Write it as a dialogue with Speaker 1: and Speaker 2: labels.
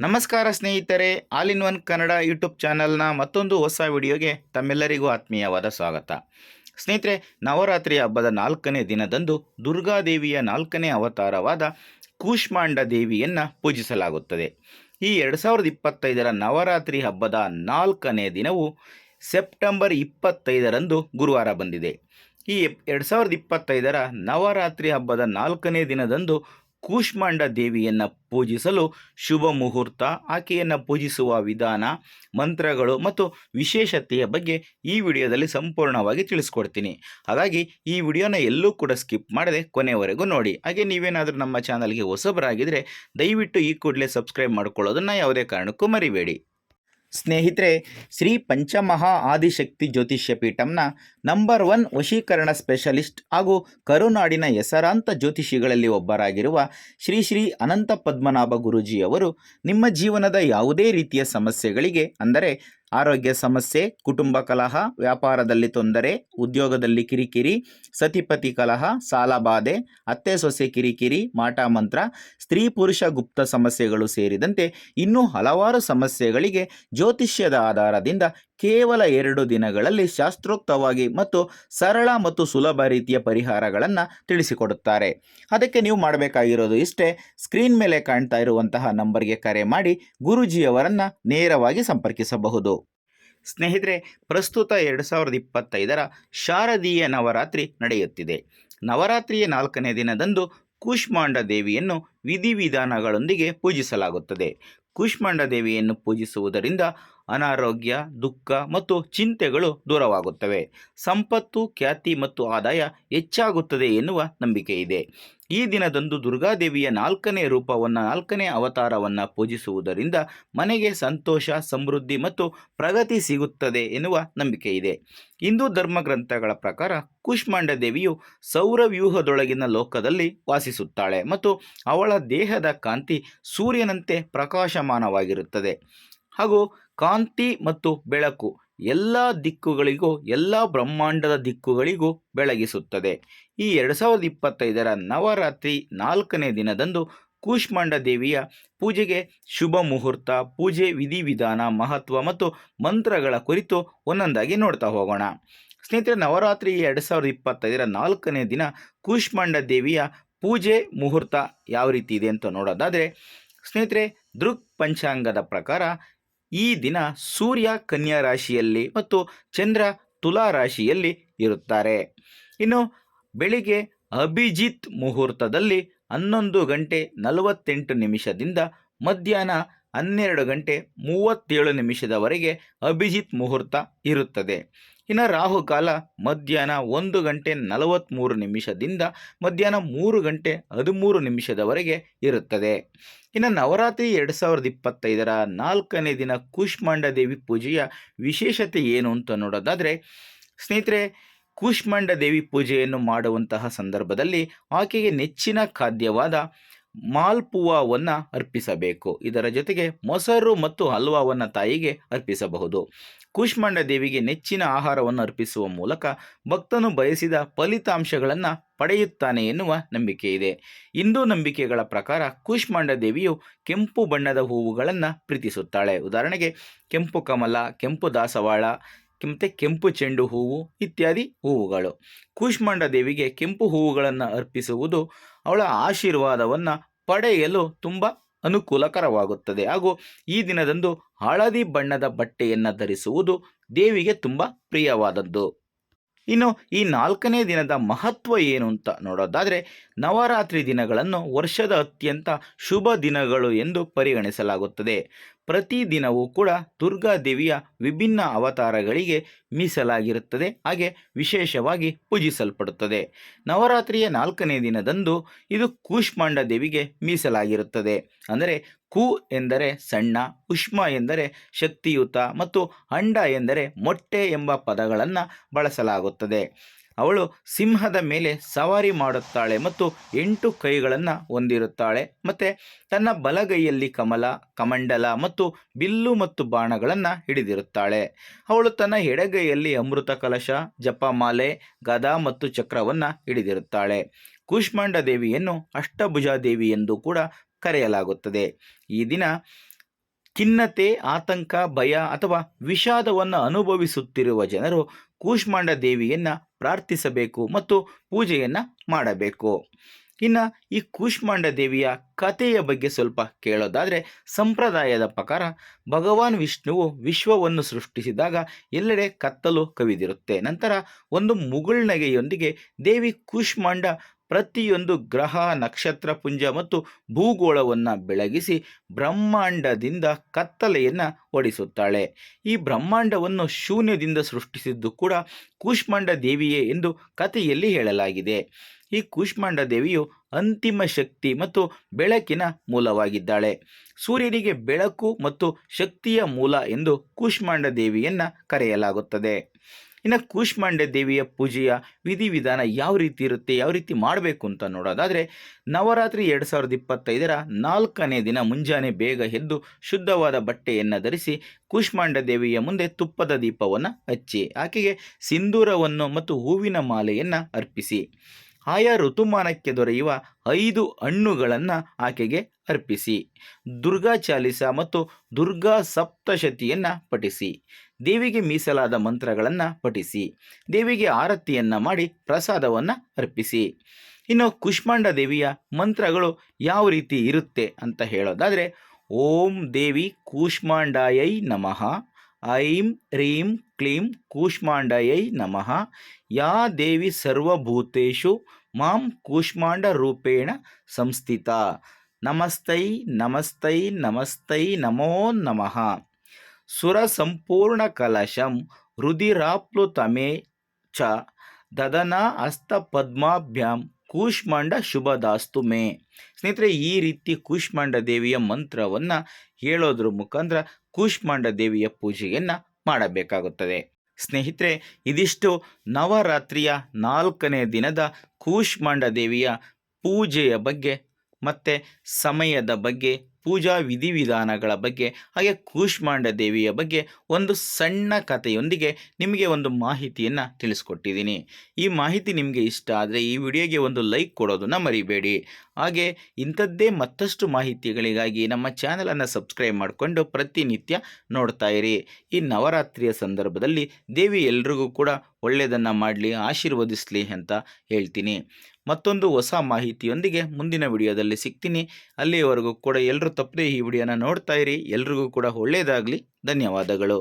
Speaker 1: ನಮಸ್ಕಾರ ಸ್ನೇಹಿತರೆ, all in one Kannada YouTube ಚಾನಲ್ನ ಮತ್ತೊಂದು ಹೊಸ ವಿಡಿಯೋಗೆ ತಮ್ಮೆಲ್ಲರಿಗೂ ಆತ್ಮೀಯವಾದ ಸ್ವಾಗತ. ಸ್ನೇಹಿತರೆ ನವರಾತ್ರಿ ಹಬ್ಬದ ನಾಲ್ಕನೇ ದಿನದಂದು ದುರ್ಗಾದೇವಿಯ ನಾಲ್ಕನೇ ಅವತಾರವಾದ ಕೂಷ್ಮಾಂಡ ದೇವಿಯನ್ನು ಪೂಜಿಸಲಾಗುತ್ತದೆ. ಈ ಎರಡು ಸಾವಿರದ ಇಪ್ಪತ್ತೈದರ ನವರಾತ್ರಿ ಹಬ್ಬದ ನಾಲ್ಕನೇ ದಿನವು ಸೆಪ್ಟೆಂಬರ್ ಇಪ್ಪತ್ತೈದರಂದು ಗುರುವಾರ ಬಂದಿದೆ. ಈ ಎರಡು ಸಾವಿರದ ಇಪ್ಪತ್ತೈದರ ನವರಾತ್ರಿ ಹಬ್ಬದ ನಾಲ್ಕನೇ ದಿನದಂದು ಕೂಷ್ಮಾಂಡ ದೇವಿಯನ್ನು ಪೂಜಿಸಲು ಶುಭ ಮುಹೂರ್ತ, ಆಕೆಯನ್ನು ಪೂಜಿಸುವ ವಿಧಾನ, ಮಂತ್ರಗಳು ಮತ್ತು ವಿಶೇಷತೆಯ ಬಗ್ಗೆ ಈ ವಿಡಿಯೋದಲ್ಲಿ ಸಂಪೂರ್ಣವಾಗಿ ತಿಳಿಸ್ಕೊಡ್ತೀನಿ. ಹಾಗಾಗಿ ಈ ವಿಡಿಯೋನ ಎಲ್ಲೂ ಕೂಡ ಸ್ಕಿಪ್ ಮಾಡದೆ ಕೊನೆವರೆಗೂ ನೋಡಿ. ಹಾಗೆ ನೀವೇನಾದರೂ ನಮ್ಮ ಚಾನಲ್ಗೆ ಹೊಸಬರಾಗಿದ್ದರೆ ದಯವಿಟ್ಟು ಈ ಕೂಡಲೇ ಸಬ್ಸ್ಕ್ರೈಬ್ ಮಾಡ್ಕೊಳ್ಳೋದನ್ನು ಯಾವುದೇ ಕಾರಣಕ್ಕೂ ಮರಿಬೇಡಿ. ಸ್ನೇಹಿತರೆ, ಶ್ರೀ ಪಂಚಮಹಾ ಆದಿಶಕ್ತಿ ಜ್ಯೋತಿಷ್ಯ ಪೀಠಂನ ನಂಬರ್ ಒನ್ ವಶೀಕರಣ ಸ್ಪೆಷಲಿಸ್ಟ್ ಹಾಗೂ ಕರುನಾಡಿನ ಹೆಸರಾಂತ ಜ್ಯೋತಿಷಿಗಳಲ್ಲಿ ಒಬ್ಬರಾಗಿರುವ ಶ್ರೀ ಶ್ರೀ ಅನಂತ ಪದ್ಮನಾಭ ಗುರೂಜಿಯವರು ನಿಮ್ಮ ಜೀವನದ ಯಾವುದೇ ರೀತಿಯ ಸಮಸ್ಯೆಗಳಿಗೆ, ಅಂದರೆ ಆರೋಗ್ಯ ಸಮಸ್ಯೆ, ಕುಟುಂಬ ಕಲಹ, ವ್ಯಾಪಾರದಲ್ಲಿ ತೊಂದರೆ, ಉದ್ಯೋಗದಲ್ಲಿ ಕಿರಿಕಿರಿ, ಸತಿಪತಿ ಕಲಹ ಸಾಲಬಾಧೆ ಅತ್ತೆ ಸೊಸೆ ಕಿರಿಕಿರಿ, ಮಾಟ ಮಂತ್ರ, ಸ್ತ್ರೀ ಪುರುಷ ಗುಪ್ತ ಸಮಸ್ಯೆಗಳು ಸೇರಿದಂತೆ ಇನ್ನೂ ಹಲವಾರು ಸಮಸ್ಯೆಗಳಿಗೆ ಜ್ಯೋತಿಷ್ಯದ ಆಧಾರದಿಂದ ಕೇವಲ ಎರಡು ದಿನಗಳಲ್ಲಿ ಶಾಸ್ತ್ರೋಕ್ತವಾಗಿ ಮತ್ತು ಸರಳ ಮತ್ತು ಸುಲಭ ರೀತಿಯ ಪರಿಹಾರಗಳನ್ನು ತಿಳಿಸಿಕೊಡುತ್ತಾರೆ. ಅದಕ್ಕೆ ನೀವು ಮಾಡಬೇಕಾಗಿರೋದು ಇಷ್ಟೇ, ಸ್ಕ್ರೀನ್ ಮೇಲೆ ಕಾಣ್ತಾ ಇರುವಂತಹ ನಂಬರ್ಗೆ ಕರೆ ಮಾಡಿ ಗುರುಜಿಯವರನ್ನು ನೇರವಾಗಿ ಸಂಪರ್ಕಿಸಬಹುದು. ಸ್ನೇಹಿತರೆ, ಪ್ರಸ್ತುತ ಎರಡು ಸಾವಿರದ ಇಪ್ಪತ್ತೈದರ ಶಾರದೀಯ ನವರಾತ್ರಿ ನಡೆಯುತ್ತಿದೆ. ನವರಾತ್ರಿಯ ನಾಲ್ಕನೇ ದಿನದಂದು ಕೂಷ್ಮಾಂಡ ದೇವಿಯನ್ನು ವಿಧಿವಿಧಾನಗಳೊಂದಿಗೆ ಪೂಜಿಸಲಾಗುತ್ತದೆ. ಕೂಷ್ಮಾಂಡ ದೇವಿಯನ್ನು ಪೂಜಿಸುವುದರಿಂದ ಅನಾರೋಗ್ಯ, ದುಃಖ ಮತ್ತು ಚಿಂತೆಗಳು ದೂರವಾಗುತ್ತವೆ. ಸಂಪತ್ತು, ಖ್ಯಾತಿ ಮತ್ತು ಆದಾಯ ಹೆಚ್ಚಾಗುತ್ತದೆ ಎನ್ನುವ ನಂಬಿಕೆ ಇದೆ. ಈ ದಿನದಂದು ದುರ್ಗಾದೇವಿಯ ನಾಲ್ಕನೇ ರೂಪವನ್ನು, ನಾಲ್ಕನೇ ಅವತಾರವನ್ನು ಪೂಜಿಸುವುದರಿಂದ ಮನೆಗೆ ಸಂತೋಷ, ಸಮೃದ್ಧಿ ಮತ್ತು ಪ್ರಗತಿ ಸಿಗುತ್ತದೆ ಎನ್ನುವ ನಂಬಿಕೆ ಇದೆ. ಹಿಂದೂ ಧರ್ಮ ಗ್ರಂಥಗಳ ಪ್ರಕಾರ ಕುಷ್ಮಾಂಡ ದೇವಿಯು ಸೌರವ್ಯೂಹದೊಳಗಿನ ಲೋಕದಲ್ಲಿ ವಾಸಿಸುತ್ತಾಳೆ ಮತ್ತು ಅವಳ ದೇಹದ ಕಾಂತಿ ಸೂರ್ಯನಂತೆ ಪ್ರಕಾಶಮಾನವಾಗಿರುತ್ತದೆ. ಹಾಗೂ ಕಾಂತಿ ಮತ್ತು ಬೆಳಕು ಎಲ್ಲ ದಿಕ್ಕುಗಳಿಗೂ, ಎಲ್ಲ ಬ್ರಹ್ಮಾಂಡದ ದಿಕ್ಕುಗಳಿಗೂ ಬೆಳಗಿಸುತ್ತದೆ. ಈ ಎರಡು ಸಾವಿರದ ಇಪ್ಪತ್ತೈದರ ನವರಾತ್ರಿ ನಾಲ್ಕನೇ ದಿನದಂದು ಕೂಷ್ಮಾಂಡ ದೇವಿಯ ಪೂಜೆಗೆ ಶುಭ ಮುಹೂರ್ತ, ಪೂಜೆ ವಿಧಿವಿಧಾನ ಮಹತ್ವ ಮತ್ತು ಮಂತ್ರಗಳ ಕುರಿತು ಒಂದೊಂದಾಗಿ ನೋಡ್ತಾ ಹೋಗೋಣ. ಸ್ನೇಹಿತರೆ, ನವರಾತ್ರಿ ಎರಡು ಸಾವಿರದ ಇಪ್ಪತ್ತೈದರ ನಾಲ್ಕನೇ ದಿನ ಕೂಷ್ಮಾಂಡ ದೇವಿಯ ಪೂಜೆ ಮುಹೂರ್ತ ಯಾವ ರೀತಿ ಇದೆ ಅಂತ ನೋಡೋದಾದರೆ, ಸ್ನೇಹಿತರೆ, ದೃಕ್ ಪಂಚಾಂಗದ ಪ್ರಕಾರ ಈ ದಿನ ಸೂರ್ಯ ಕನ್ಯಾ ರಾಶಿಯಲ್ಲಿ ಮತ್ತು ಚಂದ್ರ ತುಲಾ ರಾಶಿಯಲ್ಲಿ ಇರುತ್ತಾರೆ. ಇನ್ನು ಬೆಳಿಗ್ಗೆ ಅಭಿಜಿತ್ ಮುಹೂರ್ತದಲ್ಲಿ ಹನ್ನೊಂದು ಗಂಟೆ ನಲವತ್ತೆಂಟು ನಿಮಿಷದಿಂದ ಮಧ್ಯಾಹ್ನ ಹನ್ನೆರಡು ಗಂಟೆ ಮೂವತ್ತೇಳು ನಿಮಿಷದವರೆಗೆ ಅಭಿಜಿತ್ ಮುಹೂರ್ತ ಇರುತ್ತದೆ. ಇನ್ನು ರಾಹುಕಾಲ ಮಧ್ಯಾಹ್ನ ಒಂದು ಗಂಟೆ ನಲವತ್ತ್ಮೂರು ನಿಮಿಷದಿಂದ ಮಧ್ಯಾಹ್ನ ಮೂರು ಗಂಟೆ ಹದಿಮೂರು ನಿಮಿಷದವರೆಗೆ ಇರುತ್ತದೆ. ಇನ್ನು ನವರಾತ್ರಿ ಎರಡು ಸಾವಿರದ ಇಪ್ಪತ್ತೈದರ ನಾಲ್ಕನೇ ದಿನ ಕೂಷ್ಮಾಂಡ ದೇವಿ ಪೂಜೆಯ ವಿಶೇಷತೆ ಏನು ಅಂತ ನೋಡೋದಾದರೆ, ಸ್ನೇಹಿತರೆ, ಕೂಷ್ಮಾಂಡ ದೇವಿ ಪೂಜೆಯನ್ನು ಮಾಡುವಂತಹ ಸಂದರ್ಭದಲ್ಲಿ ಆಕೆಗೆ ನೆಚ್ಚಿನ ಖಾದ್ಯವಾದ ಮಾಲ್ಪುವಾವನ್ನು ಅರ್ಪಿಸಬೇಕು. ಇದರ ಜೊತೆಗೆ ಮೊಸರು ಮತ್ತು ಹಲ್ವಾವನ್ನು ತಾಯಿಗೆ ಅರ್ಪಿಸಬಹುದು. ಕೂಷ್ಮಾಂಡ ದೇವಿಗೆ ನೆಚ್ಚಿನ ಆಹಾರವನ್ನು ಅರ್ಪಿಸುವ ಮೂಲಕ ಭಕ್ತನು ಬಯಸಿದ ಫಲಿತಾಂಶಗಳನ್ನು ಪಡೆಯುತ್ತಾನೆ ಎನ್ನುವ ನಂಬಿಕೆ ಇದೆ. ಹಿಂದೂ ನಂಬಿಕೆಗಳ ಪ್ರಕಾರ ಕೂಷ್ಮಾಂಡ ದೇವಿಯು ಕೆಂಪು ಬಣ್ಣದ ಹೂವುಗಳನ್ನು ಪ್ರೀತಿಸುತ್ತಾಳೆ. ಉದಾಹರಣೆಗೆ ಕೆಂಪು ಕಮಲ, ಕೆಂಪು ದಾಸವಾಳ, ಮತ್ತು ಕೆಂಪು ಚೆಂಡು ಹೂವು ಇತ್ಯಾದಿ ಹೂವುಗಳು. ಕೂಷ್ಮಾಂಡ ದೇವಿಗೆ ಕೆಂಪು ಹೂವುಗಳನ್ನು ಅರ್ಪಿಸುವುದು ಅವಳ ಆಶೀರ್ವಾದವನ್ನು ಪಡೆಯಲು ತುಂಬ ಅನುಕೂಲಕರವಾಗುತ್ತದೆ. ಹಾಗೂ ಈ ದಿನದಂದು ಹಳದಿ ಬಣ್ಣದ ಬಟ್ಟೆಯನ್ನು ಧರಿಸುವುದು ದೇವಿಗೆ ತುಂಬ ಪ್ರಿಯವಾದದ್ದು. ಇನ್ನು ಈ ನಾಲ್ಕನೇ ದಿನದ ಮಹತ್ವ ಏನು ಅಂತ ನೋಡೋದಾದರೆ ನವರಾತ್ರಿ ದಿನಗಳನ್ನು ವರ್ಷದ ಅತ್ಯಂತ ಶುಭ ದಿನಗಳು ಎಂದು ಪರಿಗಣಿಸಲಾಗುತ್ತದೆ. ಪ್ರತಿ ಕೂಡ ಕೂಡ ದುರ್ಗಾದೇವಿಯ ವಿಭಿನ್ನ ಅವತಾರಗಳಿಗೆ ಮೀಸಲಾಗಿರುತ್ತದೆ. ಹಾಗೆ ವಿಶೇಷವಾಗಿ ಪೂಜಿಸಲ್ಪಡುತ್ತದೆ. ನವರಾತ್ರಿಯ ನಾಲ್ಕನೇ ದಿನದಂದು ಇದು ಕೂಷ್ಮಾಂಡ ದೇವಿಗೆ ಮೀಸಲಾಗಿರುತ್ತದೆ. ಅಂದರೆ ಕು ಎಂದರೆ ಸಣ್ಣ, ಉಷ್ಮ ಎಂದರೆ ಶಕ್ತಿಯುತ ಮತ್ತು ಅಂಡ ಎಂದರೆ ಮೊಟ್ಟೆ ಎಂಬ ಪದಗಳನ್ನು ಬಳಸಲಾಗುತ್ತದೆ. ಅವಳು ಸಿಂಹದ ಮೇಲೆ ಸವಾರಿ ಮಾಡುತ್ತಾಳೆ ಮತ್ತು ಎಂಟು ಕೈಗಳನ್ನು ಹೊಂದಿರುತ್ತಾಳೆ. ಮತ್ತು ತನ್ನ ಬಲಗೈಯಲ್ಲಿ ಕಮಲ, ಕಮಂಡಲ ಮತ್ತು ಬಿಲ್ಲು ಮತ್ತು ಬಾಣಗಳನ್ನು ಹಿಡಿದಿರುತ್ತಾಳೆ. ಅವಳು ತನ್ನ ಎಡಗೈಯಲ್ಲಿ ಅಮೃತ ಕಲಶ, ಜಪಮಾಲೆ, ಗದಾ ಮತ್ತು ಚಕ್ರವನ್ನು ಹಿಡಿದಿರುತ್ತಾಳೆ. ಕೂಷ್ಮಾಂಡ ದೇವಿಯನ್ನು ಅಷ್ಟಭುಜಾ ದೇವಿ ಎಂದು ಕೂಡ ಕರೆಯಲಾಗುತ್ತದೆ. ಈ ದಿನ ಖಿನ್ನತೆ, ಆತಂಕ, ಭಯ ಅಥವಾ ವಿಷಾದವನ್ನು ಅನುಭವಿಸುತ್ತಿರುವ ಜನರು ಕೂಷ್ಮಾಂಡ ದೇವಿಯನ್ನು ಪ್ರಾರ್ಥಿಸಬೇಕು ಮತ್ತು ಪೂಜೆಯನ್ನು ಮಾಡಬೇಕು. ಇನ್ನು ಈ ಕೂಷ್ಮಾಂಡ ದೇವಿಯ ಕಥೆಯ ಬಗ್ಗೆ ಸ್ವಲ್ಪ ಕೇಳೋದಾದರೆ ಸಂಪ್ರದಾಯದ ಪ್ರಕಾರ ಭಗವಾನ್ ವಿಷ್ಣುವು ವಿಶ್ವವನ್ನು ಸೃಷ್ಟಿಸಿದಾಗ ಎಲ್ಲೆಡೆ ಕತ್ತಲು ಕವಿದಿರುತ್ತೆ. ನಂತರ ಒಂದು ಮುಗುಳ್ನಗೆಯೊಂದಿಗೆ ದೇವಿ ಕೂಷ್ಮಾಂಡ ಪ್ರತಿಯೊಂದು ಗ್ರಹ, ನಕ್ಷತ್ರ, ಪುಂಜ ಮತ್ತು ಭೂಗೋಳವನ್ನು ಬೆಳಗಿಸಿ ಬ್ರಹ್ಮಾಂಡದಿಂದ ಕತ್ತಲೆಯನ್ನು ಓಡಿಸುತ್ತಾಳೆ ಈ ಬ್ರಹ್ಮಾಂಡವನ್ನು ಶೂನ್ಯದಿಂದ ಸೃಷ್ಟಿಸಿದ್ದು ಕೂಡ ಕೂಷ್ಮಾಂಡ ದೇವಿಯೇ ಎಂದು ಕಥೆಯಲ್ಲಿ ಹೇಳಲಾಗಿದೆ. ಈ ಕೂಷ್ಮಾಂಡ ದೇವಿಯು ಅಂತಿಮ ಶಕ್ತಿ ಮತ್ತು ಬೆಳಕಿನ ಮೂಲವಾಗಿದ್ದಾಳೆ. ಸೂರ್ಯನಿಗೆ ಬೆಳಕು ಮತ್ತು ಶಕ್ತಿಯ ಮೂಲ ಎಂದು ಕೂಷ್ಮಾಂಡ ದೇವಿಯನ್ನು ಕರೆಯಲಾಗುತ್ತದೆ. ಇನ್ನು ಕೂಷ್ಮಾಂಡ ದೇವಿಯ ಪೂಜೆಯ ವಿಧಿವಿಧಾನ ಯಾವ ರೀತಿ ಇರುತ್ತೆ, ಯಾವ ರೀತಿ ಮಾಡಬೇಕು ಅಂತ ನೋಡೋದಾದರೆ, ನವರಾತ್ರಿ ಎರಡು ಸಾವಿರದ ಇಪ್ಪತ್ತೈದರ ನಾಲ್ಕನೇ ದಿನ ಮುಂಜಾನೆ ಬೇಗ ಎದ್ದು ಶುದ್ಧವಾದ ಬಟ್ಟೆಯನ್ನು ಧರಿಸಿ ಕೂಷ್ಮಾಂಡ ದೇವಿಯ ಮುಂದೆ ತುಪ್ಪದ ದೀಪವನ್ನು ಹಚ್ಚಿ, ಆಕೆಗೆ ಸಿಂಧೂರವನ್ನು ಮತ್ತು ಹೂವಿನ ಮಾಲೆಯನ್ನು ಅರ್ಪಿಸಿ. ಆಯಾ ಋತುಮಾನಕ್ಕೆ ದೊರೆಯುವ ಐದು ಹಣ್ಣುಗಳನ್ನು ಆಕೆಗೆ ಅರ್ಪಿಸಿ. ದುರ್ಗಾ ಚಾಲಿಸ ಮತ್ತು ದುರ್ಗಾ ಸಪ್ತಶತಿಯನ್ನು ಪಠಿಸಿ. ದೇವಿಗೆ ಮೀಸಲಾದ ಮಂತ್ರಗಳನ್ನು ಪಠಿಸಿ. ದೇವಿಗೆ ಆರತಿಯನ್ನು ಮಾಡಿ ಪ್ರಸಾದವನ್ನು ಅರ್ಪಿಸಿ. ಇನ್ನು ಕುಷ್ಮಾಂಡ ದೇವಿಯ ಮಂತ್ರಗಳು ಯಾವ ರೀತಿ ಇರುತ್ತೆ ಅಂತ ಹೇಳೋದಾದರೆ, ಓಂ ದೇವಿ ಕೂಷ್ಮಾಂಡಾಯೈ ನಮಃ, ಐಂ ರೀಂ ಕ್ಲೀಂ ಕೂಷ್ಮಾಂಡಯೈ ನಮಃ, ಯಾ ದೇವಿ ಸರ್ವಭೂತೇಶು ಮಾಂ ಕೂಷ್ಮಾಂಡ ರೂಪೇಣ ಸಂಸ್ಥಿತ. ನಮಸ್ತೈ ನಮಸ್ತೈ ನಮಸ್ತೈ, ನಮೋ ನಮಃ. ಸುರ ಸಂಪೂರ್ಣ ಕಲಶಂ ರುದಿರಾಪ್ಲುತಮೇ ಚ ದದನ ಹಸ್ತ ಪದ್ಮಾಭ್ಯಾಂ ಕೂಷ್ಮಾಂಡ ಶುಭದಾಸ್ತು ಮೇ. ಸ್ನೇಹಿತರೆ, ಈ ರೀತಿ ಕೂಷ್ಮಾಂಡ ದೇವಿಯ ಮಂತ್ರವನ್ನು ಹೇಳೋದ್ರ ಮುಖಾಂತರ ಕೂಷ್ಮಾಂಡ ದೇವಿಯ ಪೂಜೆಯನ್ನು ಮಾಡಬೇಕಾಗುತ್ತದೆ. ಸ್ನೇಹಿತರೆ, ಇದಿಷ್ಟು ನವರಾತ್ರಿಯ ನಾಲ್ಕನೇ ದಿನದ ಕೂಷ್ಮಾಂಡ ದೇವಿಯ ಪೂಜೆಯ ಬಗ್ಗೆ ಮತ್ತು ಸಮಯದ ಬಗ್ಗೆ, ಪೂಜಾ ವಿಧಿವಿಧಾನಗಳ ಬಗ್ಗೆ, ಹಾಗೆ ಕೂಷ್ಮಾಂಡ ದೇವಿಯ ಬಗ್ಗೆ ಒಂದು ಸಣ್ಣ ಕಥೆಯೊಂದಿಗೆ ನಿಮಗೆ ಒಂದು ಮಾಹಿತಿಯನ್ನು ತಿಳಿಸ್ಕೊಟ್ಟಿದ್ದೀನಿ. ಈ ಮಾಹಿತಿ ನಿಮಗೆ ಇಷ್ಟ ಆದರೆ ಈ ವಿಡಿಯೋಗೆ ಒಂದು ಲೈಕ್ ಕೊಡೋದನ್ನು ಮರಿಬೇಡಿ. ಹಾಗೆ ಇಂಥದ್ದೇ ಮತ್ತಷ್ಟು ಮಾಹಿತಿಗಳಿಗಾಗಿ ನಮ್ಮ ಚಾನಲನ್ನು ಸಬ್ಸ್ಕ್ರೈಬ್ ಮಾಡಿಕೊಂಡು ಪ್ರತಿನಿತ್ಯ ನೋಡ್ತಾ ಇರಿ. ಈ ನವರಾತ್ರಿಯ ಸಂದರ್ಭದಲ್ಲಿ ದೇವಿ ಎಲ್ರಿಗೂ ಕೂಡ ಒಳ್ಳೆಯದನ್ನು ಮಾಡಲಿ, ಆಶೀರ್ವದಿಸಲಿ ಅಂತ ಹೇಳ್ತೀನಿ. ಮತ್ತೊಂದು ಹೊಸ ಮಾಹಿತಿಯೊಂದಿಗೆ ಮುಂದಿನ ವಿಡಿಯೋದಲ್ಲಿ ಸಿಗ್ತೀನಿ. ಅಲ್ಲಿಯವರೆಗೂ ಕೂಡ ಎಲ್ಲರೂ ತಪ್ಪದೆ ಈ ವಿಡಿಯೋನ ನೋಡ್ತಾ ಇರಿ. ಎಲ್ರಿಗೂ ಕೂಡ ಒಳ್ಳೆಯದಾಗಲಿ ಧನ್ಯವಾದಗಳು.